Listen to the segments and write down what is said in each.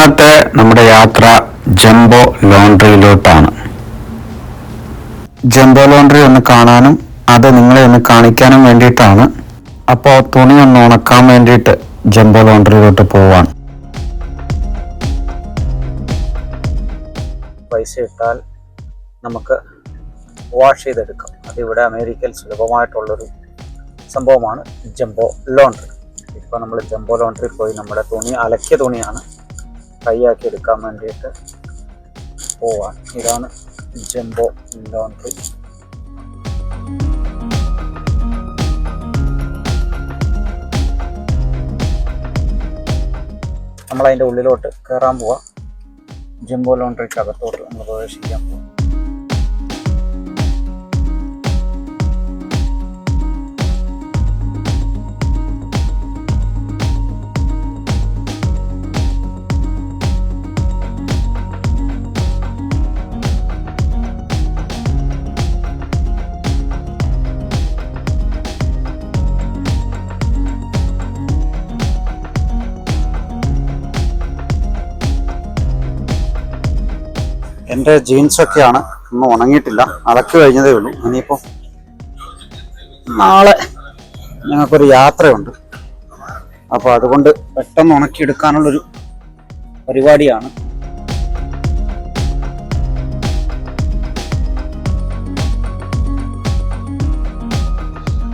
ഇന്നത്തെ നമ്മുടെ യാത്ര ജംബോ ലോണ്ടറിയിലോട്ടാണ് ജംബോ ലോണ്ടറി ഒന്ന് കാണാനും അത് നിങ്ങളെ ഒന്ന് കാണിക്കാനും വേണ്ടിയിട്ടാണ്. അപ്പോൾ തുണി ഒന്ന് ഉണക്കാൻ വേണ്ടിയിട്ട് ജംബോ ലോണ്ടറിയിലോട്ട് പോവാണ്. പൈസ ഇട്ടാൽ നമുക്ക് വാഷ് ചെയ്തെടുക്കാം. അതിവിടെ അമേരിക്കയിൽ സുലഭമായിട്ടുള്ളൊരു സംഭവമാണ് ജംബോ ലോണ്ടറി ഇപ്പോൾ നമ്മൾ ജംബോ ലോണ്ടറി പോയി നമ്മുടെ തുണി അലക്കിയ തുണിയാണ് കൈയാക്കി എടുക്കാൻ വേണ്ടിയിട്ട് പോവാൻ ഇതാണ് ജംബോ ലോണ്ടറി നമ്മളതിന്റെ ഉള്ളിലോട്ട് കയറാൻ പോവാം. ജംബോ ലോണ്ടറിക്ക് അകത്തോട്ട് നമ്മൾ പ്രവേശിക്കാൻ പോകും എന്റെ ജീൻസൊക്കെയാണ് ഒന്നും ഉണങ്ങിയിട്ടില്ല. അലക്ക് കഴിഞ്ഞതേ ഉള്ളൂ. ഇനിയിപ്പോൾ നാളെ ഞങ്ങൾക്കൊരു യാത്രയുണ്ട്. അപ്പോൾ അതുകൊണ്ട് പെട്ടെന്ന് ഉണക്കിയെടുക്കാനുള്ളൊരു പരിപാടിയാണ്.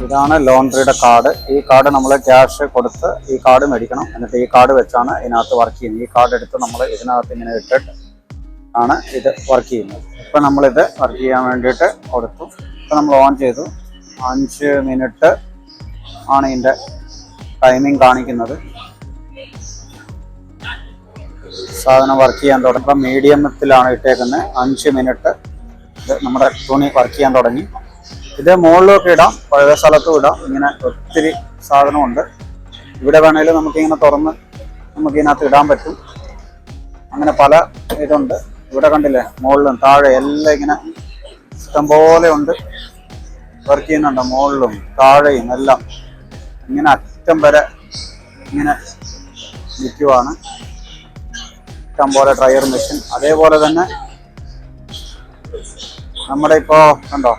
ഇതാണ് ലോണ്ടറിയുടെ കാർഡ്. ഈ കാർഡ് നമ്മൾ ക്യാഷ് കൊടുത്ത് ഈ കാർഡ് മേടിക്കണം. എന്നിട്ട് ഈ കാർഡ് വെച്ചാണ് ഇതിനകത്ത് വർക്ക് ചെയ്യുന്നത്. ഈ കാർഡ് എടുത്ത് നമ്മൾ ഇതിനകത്ത് ഇങ്ങനെ ഇട്ടിട്ട് ആണ് ഇത് വർക്ക് ചെയ്യുന്നത്. ഇപ്പം നമ്മളിത് വർക്ക് ചെയ്യാൻ വേണ്ടിയിട്ട് കൊടുത്തു. ഇപ്പം നമ്മൾ ഓൺ ചെയ്തു. അഞ്ച് മിനിറ്റ് ആണ് ഇതിന്റെ ടൈമിംഗ് കാണിക്കുന്നത്. സാധനം വർക്ക് ചെയ്യാൻ തുടങ്ങി. ഇപ്പം മീഡിയത്തിലാണ് ഇട്ടേക്കുന്നത് അഞ്ച് മിനിറ്റ് ഇത് നമ്മുടെ തുണി വർക്ക് ചെയ്യാൻ തുടങ്ങി. ഇത് മുകളിലൊക്കെ ഇടാം. പഴയ സ്ഥലത്തും ഇടാം. ഇങ്ങനെ ഒത്തിരി സാധനമുണ്ട്. ഇവിടെ വേണേലും നമുക്കിങ്ങനെ തുറന്ന് നമുക്കിതിനകത്ത് ഇടാൻ പറ്റും. അങ്ങനെ പല ഇതുണ്ട്. ഇവിടെ കണ്ടില്ലേ? മുകളിലും താഴെ എല്ലാം ഇങ്ങനെ ഇഷ്ടംപോലെ ഉണ്ട്. വർക്ക് ചെയ്യുന്നുണ്ട് മുകളിലും താഴെയും എല്ലാം. ഇങ്ങനെ അറ്റം വരെ ഇങ്ങനെ നിൽക്കുവാണ്. ഇഷ്ടം പോലെ ഡ്രയർ മെഷീൻ അതേപോലെ തന്നെ നമ്മുടെ ഇപ്പോൾ കണ്ടോ?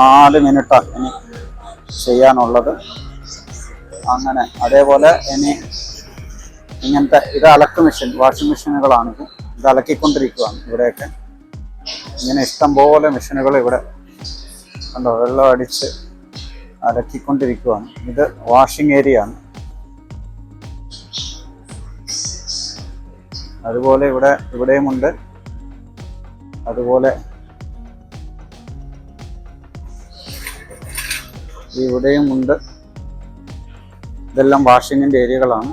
നാല് മിനിറ്റാണ് ഇനി ചെയ്യാനുള്ളത്. അങ്ങനെ അതേപോലെ ഇനി ഇങ്ങനത്തെ ഇത് അലക്ക് മെഷീൻ വാഷിംഗ് മെഷീനുകളാണിത് ഇത് അലക്കിക്കൊണ്ടിരിക്കുകയാണ് ഇവിടെയൊക്കെ. ഇങ്ങനെ ഇഷ്ടംപോലെ മെഷീനുകൾ ഇവിടെ കണ്ടോ വെള്ളം അടിച്ച് അലക്കിക്കൊണ്ടിരിക്കുകയാണ് ഇത് വാഷിംഗ് ഏരിയ ആണ്. അതുപോലെ ഇവിടെ ഇവിടെയുമുണ്ട് അതുപോലെ ഇവിടെയുമുണ്ട് ഇതെല്ലാം വാഷിങ്ങിന്റെ ഏരിയകളാണ്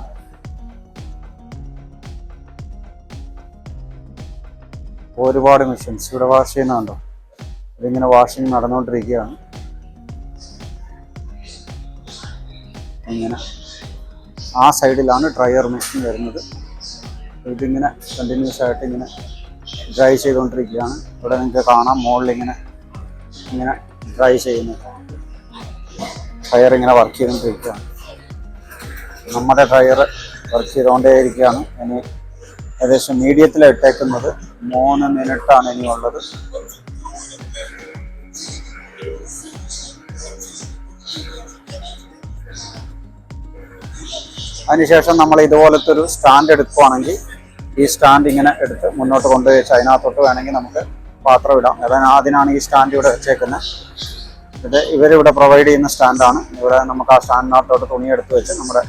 ഒരുപാട് മെഷീൻസ് ഇവിടെ വാഷ് ചെയ്യുന്നുണ്ടോ ഇതിങ്ങനെ വാഷിംഗ് നടന്നുകൊണ്ടിരിക്കുകയാണ് ഇങ്ങനെ. ആ സൈഡിലാണ് ഡ്രയർ മെഷീൻ വരുന്നത്. ഇതിങ്ങനെ കണ്ടിന്യൂസ് ആയിട്ട് ഇങ്ങനെ ഡ്രൈ ചെയ്തുകൊണ്ടിരിക്കുകയാണ് ഇവിടെ നിങ്ങൾക്ക് കാണാം മുകളിൽ ഇങ്ങനെ ഇങ്ങനെ ഡ്രൈ ചെയ്യുന്നു. ഡ്രയർ ഇങ്ങനെ വർക്ക് ചെയ്തുകൊണ്ടിരിക്കുകയാണ് നമ്മുടെ ഡ്രയർ വർക്ക് ചെയ്തുകൊണ്ടേയിരിക്കുകയാണ് ഇനി ഏകദേശം മീഡിയത്തിലാണ് ഇട്ടേക്കുന്നത്. മൂന്ന് മിനിറ്റാണ് ഉള്ളത് അതിനുശേഷം നമ്മൾ ഇതുപോലത്തെ ഒരു സ്റ്റാൻഡ് എടുക്കുവാണെങ്കിൽ ഈ സ്റ്റാൻഡ് ഇങ്ങനെ എടുത്ത് മുന്നോട്ട് കൊണ്ടുപോയി അതിനകത്തോട്ട് വേണമെങ്കിൽ നമുക്ക് പാത്രം ഇടാം. അതാണ് അതിനാണ് ഈ സ്റ്റാൻഡ് ഇവിടെ വെച്ചേക്കുന്നത്. ഇത് ഇവരിവിടെ പ്രൊവൈഡ് ചെയ്യുന്ന സ്റ്റാൻഡാണ് ഇവിടെ നമുക്ക് ആ സ്റ്റാൻഡിനകത്തോട്ട് തുണി എടുത്ത് വെച്ച് നമ്മുടെ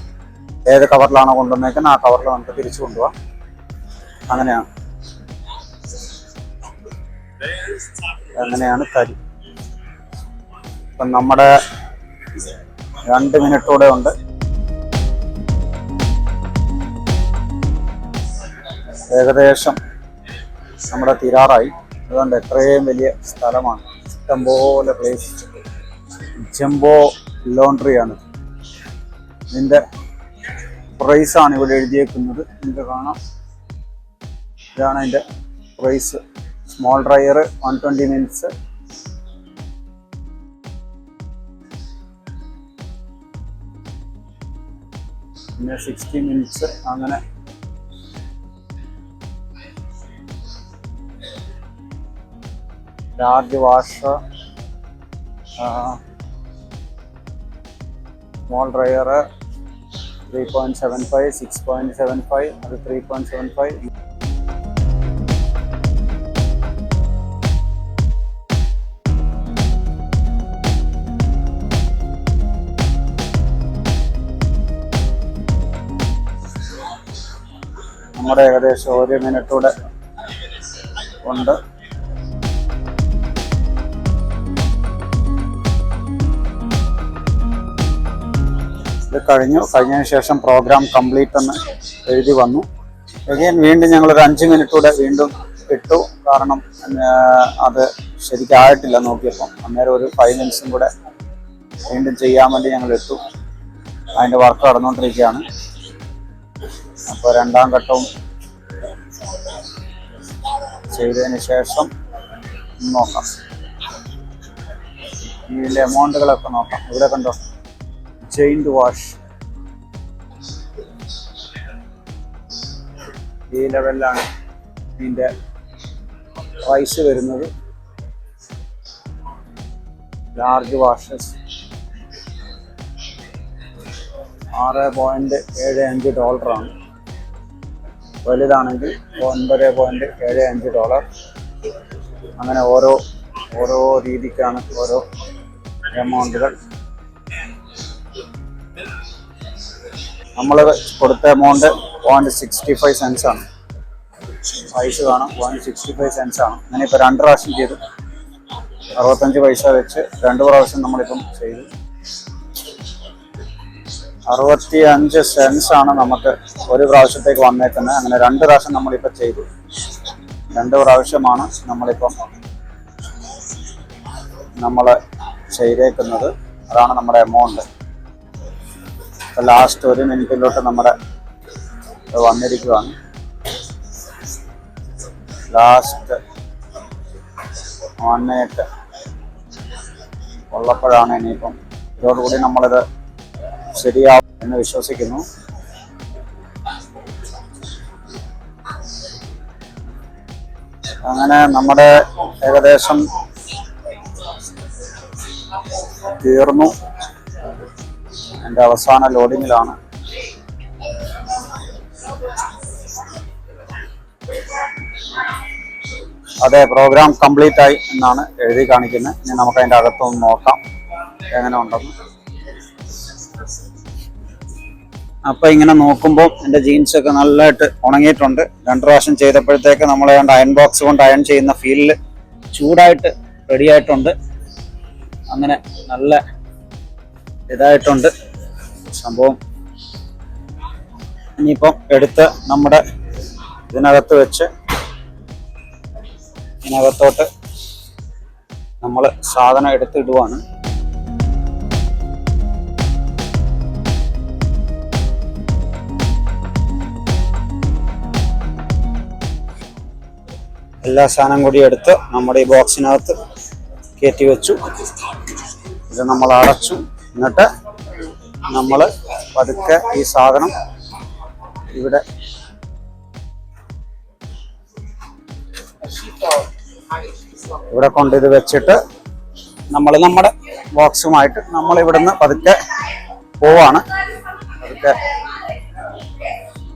ഏത് കവറിലാണോ കൊണ്ടുവന്നേക്കുന്നത് ആ കവറിൽ നമുക്ക് തിരിച്ചു കൊണ്ടുപോകാം അങ്ങനെയാണ്. അങ്ങനെയാണ് കരി ഇപ്പം നമ്മുടെ രണ്ട് മിനിറ്റോടെ ഉണ്ട്. ഏകദേശം നമ്മുടെ തീരാറായി. അതുകൊണ്ട് എത്രയും വലിയ സ്ഥലമാണ്. ഇഷ്ടംപോലെ പ്ലേസ് ജംബോ ലോണ്ടറിയാണ് ഇതിന്റെ പ്രൈസാണ് ഇവിടെ എഴുതിയേക്കുന്നത്. നിങ്ങൾക്ക് കാണാം. ഇതാണ് അതിന്റെ price small dryer one twenty minutes പിന്നെ സിക്സ്റ്റി മിനിറ്റ്സ് അങ്ങനെ. Large washer small dryer three point seven five six point seven five അത് ത്രീ പോയിന്റ് സെവൻ ഫൈവ് നമ്മുടെ ഏകദേശം ഒരു മിനിറ്റൂടെ ഉണ്ട്. ഇത് കഴിഞ്ഞു. കഴിഞ്ഞതിന് ശേഷം പ്രോഗ്രാം കംപ്ലീറ്റ് എന്ന് എഴുതി വന്നു. Again വീണ്ടും ഞങ്ങൾ ഒരു അഞ്ച് മിനിറ്റ് കൂടെ വീണ്ടും ഇട്ടു. കാരണം അത് ശരിക്കായിട്ടില്ല നോക്കിയപ്പം അന്നേരം ഒരു ഫൈവ് മിനിറ്റ്സും കൂടെ വീണ്ടും ചെയ്യാൻ വേണ്ടി ഞങ്ങൾ ഇട്ടു. അതിന്റെ വർക്ക് നടന്നുകൊണ്ടിരിക്കുകയാണ്. അപ്പോൾ രണ്ടാം ഘട്ടവും ചെയ്തതിന് ശേഷം നോക്കാം. ഇതിന്റെ എമൗണ്ടുകളൊക്കെ നോക്കാം. ഇവിടെ കണ്ടോ? ചെയിൻഡ് വാഷ് ഈ ലെവലിലാണ് ഇതിന്റെ പ്രൈസ് വരുന്നത്. ലാർജ് വാഷസ് ആറ് പോയിന്റ് ഏഴ് അഞ്ച് ഡോളറാണ് വലുതാണെങ്കിൽ ഒൻപത് പോയിന്റ് ഏഴ് അഞ്ച് ഡോളർ അങ്ങനെ ഓരോ ഓരോ രീതിക്കാണ് ഓരോ എമൗണ്ടുകൾ നമ്മൾ കൊടുത്ത amount point sixty five cents ആണ്. പൈസ കാണും പോയിന്റ് സിക്സ്റ്റി ഫൈവ് സെൻസ് ആണ്. അങ്ങനെ ഇപ്പോൾ രണ്ട് പ്രാവശ്യം ചെയ്തു. അറുപത്തഞ്ച് പൈസ വെച്ച് രണ്ട് പ്രാവശ്യം നമ്മളിപ്പം ചെയ്തു. അറുപത്തി അഞ്ച് സെൻസ് ആണ് നമുക്ക് ഒരു പ്രാവശ്യത്തേക്ക് വന്നേക്കുന്നത്. അങ്ങനെ രണ്ട് പ്രാവശ്യം നമ്മളിപ്പോൾ ചെയ്തു. രണ്ട് പ്രാവശ്യമാണ് നമ്മളിപ്പം നമ്മൾ ചെയ്തേക്കുന്നത്. അതാണ് നമ്മുടെ എമൗണ്ട് ലാസ്റ്റ് ഒരു മിനിറ്റിലോട്ട് നമ്മുടെ വന്നിരിക്കുകയാണ് ലാസ്റ്റ് മിനിറ്റ് ഉള്ളപ്പോഴാണ് ഇനിയിപ്പം ഇതോടുകൂടി നമ്മളിത് ശരിയാവും. എന്ന് വിശ്വസിക്കുന്നു. അങ്ങനെ നമ്മുടെ ഏകദേശം തീർന്നു. എന്റെ അവസാന ലോഡിങ്ങിലാണ്. അതെ പ്രോഗ്രാം കംപ്ലീറ്റ് ആയി എന്നാണ് എഴുതി കാണിക്കുന്നത്. ഇനി നമുക്ക് അതിന്റെ അകത്തൊന്ന് നോക്കാം. എങ്ങനെ ഉണ്ടെന്ന്. അപ്പൊ ഇങ്ങനെ നോക്കുമ്പോൾ എന്റെ ജീൻസ് ഒക്കെ നല്ലതായിട്ട് ഉണങ്ങിയിട്ടുണ്ട്. രണ്ട് പ്രാവശ്യം ചെയ്തപ്പോഴത്തേക്ക് നമ്മൾ ഏതാണ്ട് അയൺ ബോക്സ് കൊണ്ട് അയൺ ചെയ്യുന്ന ഫീലിൽ ചൂടായിട്ട് റെഡി ആയിട്ടുണ്ട്. അങ്ങനെ നല്ല ഇതായിട്ടുണ്ട് സംഭവം. ഇനിയിപ്പം എടുത്ത് നമ്മുടെ ഇതിനകത്ത് വെച്ച് ഇതിനകത്തോട്ട് നമ്മൾ സാധനം എടുത്തിടുവാണ്. എല്ലാ സാധനം കൂടി എടുത്ത് നമ്മുടെ ഈ ബോക്സിനകത്ത് കയറ്റി വെച്ചു. ഇത് നമ്മൾ അടച്ചു. എന്നിട്ട് നമ്മൾ പതുക്കെ ഈ സാധനം ഇവിടെ ഇവിടെ കൊണ്ട് ഇത് വെച്ചിട്ട് നമ്മൾ നമ്മുടെ ബോക്സുമായിട്ട് നമ്മൾ ഇവിടുന്ന് പതുക്കെ പോവാണ്. പതുക്കെ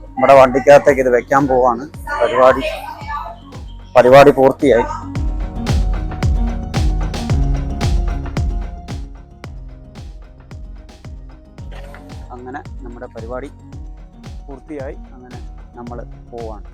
നമ്മുടെ വണ്ടിക്കകത്തേക്ക് ഇത് വെക്കാൻ പോവാണ്. പരിപാടി പരിപാടി പൂർത്തിയായി. അങ്ങനെ നമ്മുടെ പരിപാടി പൂർത്തിയായി. അങ്ങനെ നമ്മൾ പോവാണ്.